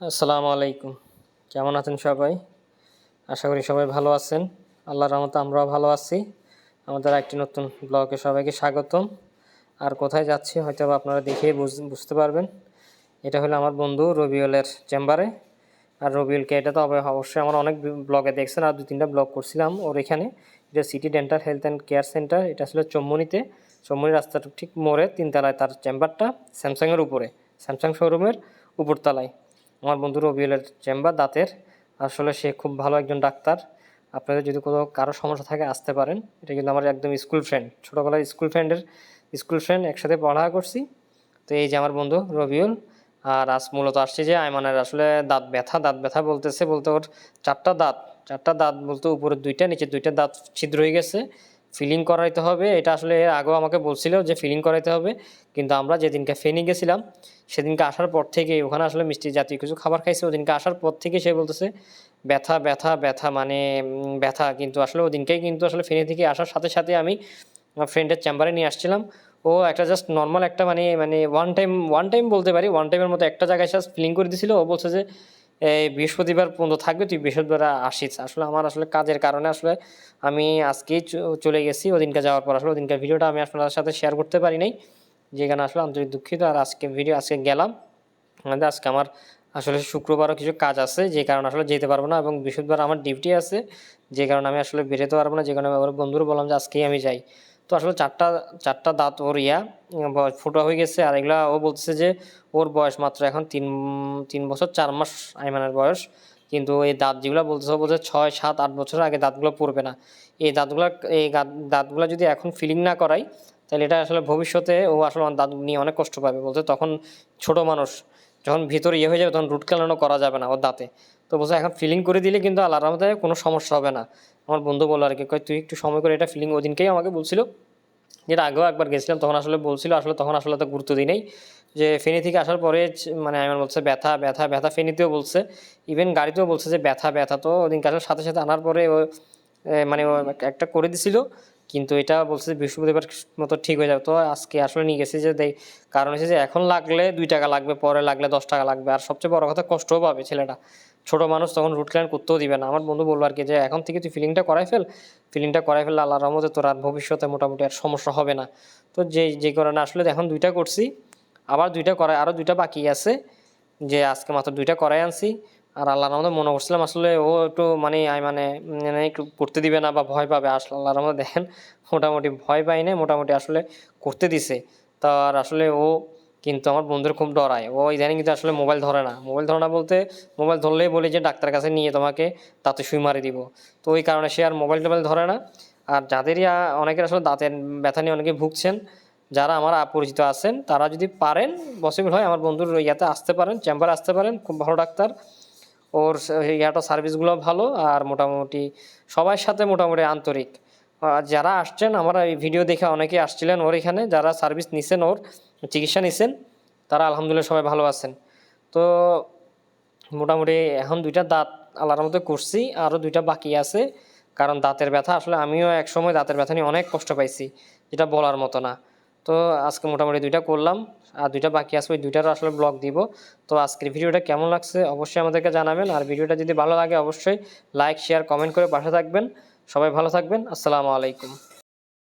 আসসালামু আলাইকুম। কেমন আছেন সবাই? আশা করি সবাই ভালো আছেন। আল্লাহর রহমতে আমরাও ভালো আছি। আমাদের একটি নতুন ব্লগে সবাইকে স্বাগতম। আর কোথায় যাচ্ছি হয়তো আপনারা দেখেই বুঝ- বুঝতে পারবেন। এটা হলো আমার বন্ধু রবিউলের চেম্বারে। আর রবিউলকে এটা তো অব- অবশ্যই আমার অনেক ব্লগে দেখছেন। আর দু তিনটা ব্লগ করছিলাম ওর এখানে। এটা city dental health and care centre. এটা ছিল চম্মনিতে চম্মনি রাস্তার ঠিক মোড়ে তিনতলায় তার চেম্বারটা। স্যামসাংয়ের উপরে। স্যামসাং শোরুমের উপরতলায়। আমার বন্ধু রবিউলের চেম্বার, দাঁতের। আসলে সে খুব ভালো একজন ডাক্তার। আপনাদের যদি কোনো কারও সমস্যা থাকে, আসতে পারেন। এটা কিন্তু আমার একদম স্কুল ফ্রেন্ড, ছোটোবেলার স্কুল ফ্রেন্ডের স্কুল ফ্রেন্ড, একসাথে পড়াশোনা করছি। তো এই যে আমার বন্ধু রবিউল, আর আজ মূলত আসছে যে আয়মানের আসলে দাঁত ব্যথা দাঁত ব্যথা বলতেছে বলতে ওর চারটা দাঁত। চারটা দাঁত বলতে উপরের দুইটা নিচে দুইটা দাঁত ছিদ্র হয়ে গেছে। ফিলিং করাইতে হবে। এটা আসলে এর আগেও আমাকে বলছিল যে ফিলিং করাইতে হবে। কিন্তু আমরা যেদিনকে ফেনি গেছিলাম সেদিনকে আসার পর থেকে ওখানে আসলে মিষ্টি জাতীয় কিছু খাবার খাইছে। ওদিনকে আসার পর থেকে সে বলতেছে, ব্যথা ব্যথা ব্যথা মানে ব্যথা। কিন্তু আসলে ওদিনকেই কিন্তু আসলে ফেনি থেকে আসার সাথে সাথে আমি ফ্রেন্ডের চেম্বারে নিয়ে আসছিলাম। ও একটা জাস্ট নর্মাল একটা মানে মানে ওয়ান টাইম ওয়ান টাইম বলতে পারি ওয়ান টাইমের মতো একটা জায়গায় জাস্ট ফিলিং করে দিছিল। ও বলছে যে এই বৃহস্পতিবার পর্যন্ত থাকবে, তুই বৃহস্পতিবার আসিস। আসলে আমার আসলে কাজের কারণে আসলে আমি আজকেই চলে গেছি, ওদিনকে যাওয়ার পর আসলে ওদিনকার ভিডিওটা আমি আপনাদের সাথে শেয়ার করতে পারি নাই, যেখানে আসলে আন্তরিক দুঃখিত। আর আজকে ভিডিও আজকে গেলাম। আমাদের আজকে আমার আসলে শুক্রবারও কিছু কাজ আছে, যে কারণে আসলে যেতে পারব না, এবং বৃহস্পতিবার আমার ডিউটি আছে, যে কারণে আমি আসলে বেরোতে পারব না, যে কারণে আমার বন্ধুরা বললাম যে আজকেই আমি যাই। তো আসলে চারটা চারটা দাঁত ওর ইয়া ফুটো হয়ে গেছে। আর এগুলা ও বলতেছে যে ওর বয়স মাত্র এখন তিন তিন বছর, চার মাস আইমানের বয়স। কিন্তু এই দাঁত যেগুলো বলতেছে বলছে ছয়, সাত, আট বছর আগে দাঁতগুলো পড়বে না। এই দাঁতগুলো, এই দাঁত- দাঁতগুলো যদি এখন ফিলিং না করাই তাহলে এটা আসলে ভবিষ্যতে ও আসলে দাঁত নিয়ে অনেক কষ্ট পাবে। বলতে তখন ছোট মানুষ যখন ভিতরে ইয়ে হয়ে যাবে তখন রুট ক্যালানো করা যাবে না ওর দাঁতে। তো বলছে, এখন ফিলিং করে দিলে কিন্তু আল্লাহর রহমতে কোনো সমস্যা হবে না। আমার বন্ধু বলল আর কি তুই একটু সময় করে এটা ফিলিং ওদিনকেই আমাকে বলছিল। যেটা আগেও একবার গেছিলাম, তখন আসলে বলছিল, আসলে তখন আসলে তো গুরুত্ব দিই নেই। যে ফেনী থেকে আসার পরে মানে আমার বলছে, ব্যথা ব্যথা ব্যথা। ফেনীতেও বলছে ইভেন গাড়িতেও বলছে যে, ব্যথা ব্যথা। তো ওদিনকে আসার সাথে সাথে আনার পরে ও মানে একটা করে দিছিল। কিন্তু এটা বলছে বৃহস্পতিবার মতো ঠিক হয়ে যাবে। তো আজকে আসলে নিয়ে গেছি যে কারণ হচ্ছে যে এখন লাগলে দুই টাকা লাগবে, পরে লাগলে দশ টাকা লাগবে। আর সবচেয়ে বড় কথা কষ্টও পাবে ছেলেটা। ছোট মানুষ তখন রুট ক্লাইন করতেও দিবে না। আমার বন্ধু বলল আর কি যে, এখন থেকে তুই ফিলিংটা করাই ফেল। ফিলিংটা করাই ফেললে আল্লাহর রহমতে তোর আর ভবিষ্যতে মোটামুটি আর সমস্যা হবে না। তো যে যে কারণে আসলে এখন দুইটা করছি, আবার দুইটা করাই আরও দুইটা বাকি আছে, যে আজকে মাত্র দুইটা করাই আনছি। আর আল্লাহর রহমতে মনে করছিলাম আসলে ও একটু মানে আই মানে মানে একটু করতে দিবে না বা ভয় পাবে। আসলে আল্লাহর রহমতে দেখেন, মোটামুটি ভয় পাই না মোটামুটি আসলে করতে দিছে। তার আসলে ও কিন্তু আমার বন্ধুর খুব ডরায়। ও ইদানিং কিন্তু আসলে মোবাইল ধরে না। মোবাইল ধরে না বলতে, মোবাইল ধরলেই বলি যে ডাক্তারের কাছে নিয়ে তোমাকে তাতে সুই মারি দিব। তো ওই কারণে সে আর মোবাইল টোবাইল ধরে না। আর যাদেরই অনেকের আসলে দাঁতের ব্যথা নিয়ে অনেকে ভুগছেন, যারা আমার পরিচিত আছেন, তারা যদি পারেন পসিবল হয়, আমার বন্ধুর ইয়াতে আসতে পারেন চেম্বারে আসতে পারেন, খুব ভালো ডাক্তার। ওর ইয়াটা সার্ভিসগুলো ভালো আর মোটামুটি সবার সাথে মোটামুটি আন্তরিক। যারা আসছেন, আমার এই ভিডিও দেখে অনেকে আসছিলেন ওর এখানে, যারা সার্ভিস নিছেন ওর, চিকিৎসা নিছেন, তারা আলহামদুলিল্লাহ সবাই ভালো আছেন। তো মোটামুটি এখন দুইটা দাঁত আল্লাহর মতো করছি, আরও দুইটা বাকি আছে, কারণ দাঁতের ব্যথা। আসলে আমিও এক সময় দাঁতের ব্যথা নিয়ে অনেক কষ্ট পাইছি, যেটা বলার মতো না। তো আজকে মোটামুটি দুইটা করলাম। আর দুইটা বাকি আসবে ওই দুইটারও আসলে ব্লগ দিব। তো আজকের ভিডিওটা কেমন লাগছে অবশ্যই আমাদেরকে জানাবেন। আর ভিডিওটা যদি ভালো লাগে অবশ্যই লাইক শেয়ার কমেন্ট করে পাশে থাকবেন। সবাই ভালো থাকবেন। আসসালামু আলাইকুম।